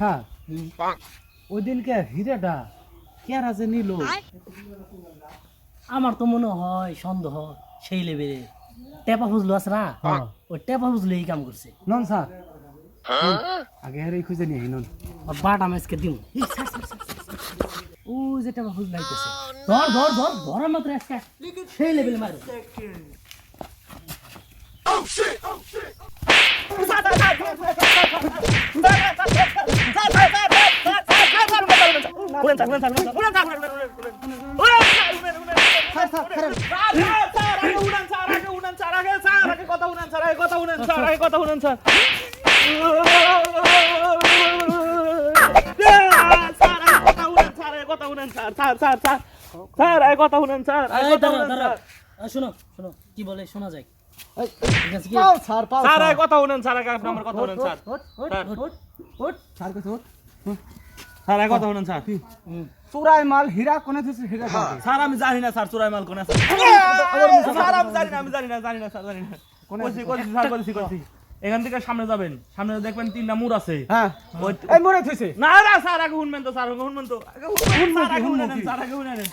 Sir. ওই দিনকে হিরেটা কেরা যে নিল। আমার তো মনে হয় সন্দেহ সেই লেভেলে। টেপা ফুজলু আছে না? হ্যাঁ। ওই টেপা ফুজলু এই কাম করছে। নন স্যার। আগে হেরে খুঁজে নিয়ে নন। আর বাটা ম্যাচকে দিম। ও যে টেপা ফুজলু আইতেছে। ধর ধর ধর ধর মাত্র আজকে সেই লেভেলে মারো। শোনো শোনো কি বলে শোনা যায় কথা শুনেন স্যার আমার কথা শুনেন স্যার স্যার। স্যার। স্যার কথা শুনেন স্যার। চোরাই মাল হীরা কোনে দিছে হীরা দাও স্যার আমি জানি না স্যার চোরাই মাল কোনে স্যার? আমি জানি না আমি জানি না জানি না স্যার জানি না। কইছি কইছি স্যার কইছি কইছি। এখান থেকে সামনে যাবেন। সামনে দেখবেন তিনটা মুর আছে। হ্যাঁ। এই মরে থইছে? না না স্যার আগে শুনবেন তো স্যার আগে তো। আগে শুনবেন, স্যার আগে শুনে নেন, স্যার আগে শুনে নেন।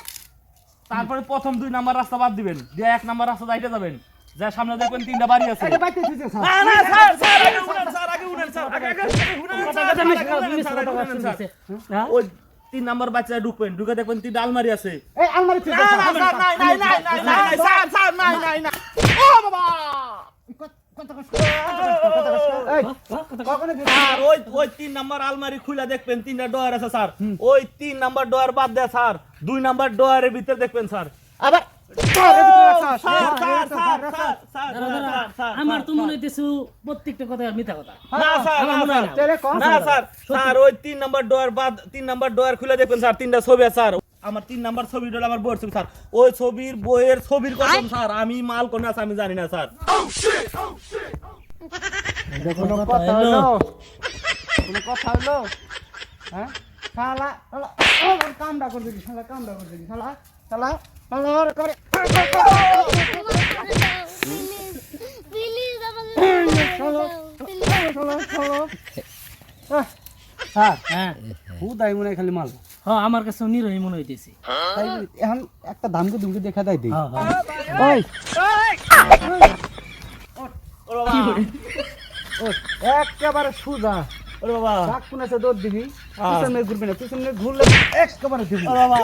তারপরে প্রথম দুই নাম্বার রাস্তা বাদ দিবেন। দিয়ে এক নাম্বার রাস্তা যাইতে যাবেন। যা সামনে দেখবেন তিনটা বাড়ি আছে। না না স্যার স্যার ওই তিন নাম্বার বাচ্চা ঢুকবেন ঢুকে দেখবেন তিনটা আলমারি আছে। এই না না ও বাবা! ওই ওই তিন নাম্বার আলমারি খুলে দেখবেন তিনটা ডয়ার আছে স্যার। ওই তিন নাম্বার ডয়ার বাদ দেয় স্যার। দুই নাম্বার ডয়ারের ভিতরে দেখবেন স্যার। আবার আমার তো মনে হইতেছে প্রত্যেকটা কথা মিথ্যা কথা। না স্যার না স্যার না। তেরে কম না স্যার? স্যার ওই তিন নাম্বার ডোয়ার বাদ তিন নাম্বার ডোয়ার খুলে দেখবেন স্যার তিনটা ছবি স্যার। আমার তিন নাম্বার ছবি হলো আমার বইয়ের ছবি স্যার। ওই ছবির বইয়ের ছবির কসম স্যার আমি মাল কোন আছে আমি জানি না স্যার। কোনো কথা হলো? কোনো কথা হলো? হ্যাঁ? শালা শালা ও ওর কামটা শালা কামটা করতে কি? শালা শালা শালা করে হ্যাঁ হুদাই মনে খালি মাল। হ্যাঁ আমার কাছে নিরোহী মনে হইতেছে। এখন একটা দামকে দুমকে দেখা দেয় দিই। হ্যাঁ হ্যাঁ। ওই। ওরে বাবা। ও একেবারে সুদা ওরে বাবা। ডাক কোন দৌড় দিবি? হ্যাঁ। পিছনে ঘুরবি না পিছনে ঘুরলে একেবারে দিবি। বাবা।